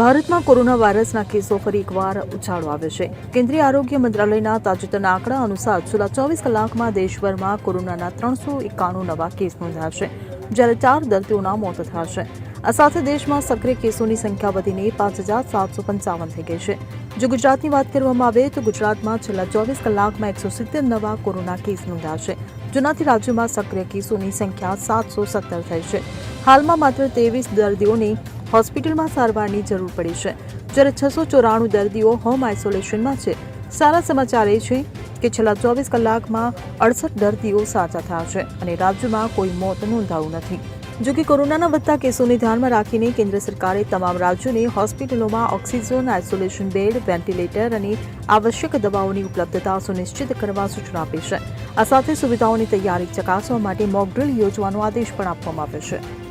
ભારતમાં કોરોના વાયરસના કેસો ફરી એકવાર ઉછાળો આવ્યો છે. કેન્દ્રીય આરોગ્ય મંત્રાલયના તાજેતરના આંકડા અનુસાર છેલ્લા ચોવીસ કલાકમાં દેશભરમાં કોરોનાના ત્રણસો એકાણું નવા કેસ નોંધાયા છે, જ્યારે ચાર દર્દીઓના મોત થયા છે. આ સાથે દેશમાં સક્રિય કેસોની સંખ્યા વધીને પાંચ હજાર સાતસો પંચાવન થઈ ગઈ છે. જો ગુજરાતની વાત કરવામાં આવે તો ગુજરાતમાં છેલ્લા ચોવીસ કલાકમાં એકસો સિત્તેર નવા કોરોના કેસ નોંધાયા છે. જેનાથી રાજ્યમાં સક્રિય કેસોની સંખ્યા સાતસો સત્તર થઈ છે. હાલમાં માત્ર ત્રેવીસ દર્દીઓને હોસ્પિટલમાં સારવારની જરૂર પડી છે. જ્યારે છસો ચોરાણું દર્દીઓ હોમ આઇસોલેશનમાં છે. સારા સમાચાર એ છે કે છેલ્લા ચોવીસ કલાકમાં અડસઠ દર્દીઓ સાજા થયા છે અને રાજ્યમાં કોઈ મોત નોંધાયું નથી. જો કે કોરોનાના વધતા કેસોને ધ્યાનમાં રાખીને કેન્દ્ર સરકારે તમામ રાજ્યોને હોસ્પિટલોમાં ઓક્સિજન આઇસોલેશન બેડ, વેન્ટિલેટર અને આવશ્યક દવાઓની ઉપલબ્ધતા સુનિશ્ચિત કરવા સૂચના આપી છે. આ સાથે સુવિધાઓની તૈયારી ચકાસવા માટે મોકડ્રીલ યોજવાનો આદેશ પણ આપવામાં આવ્યો છે.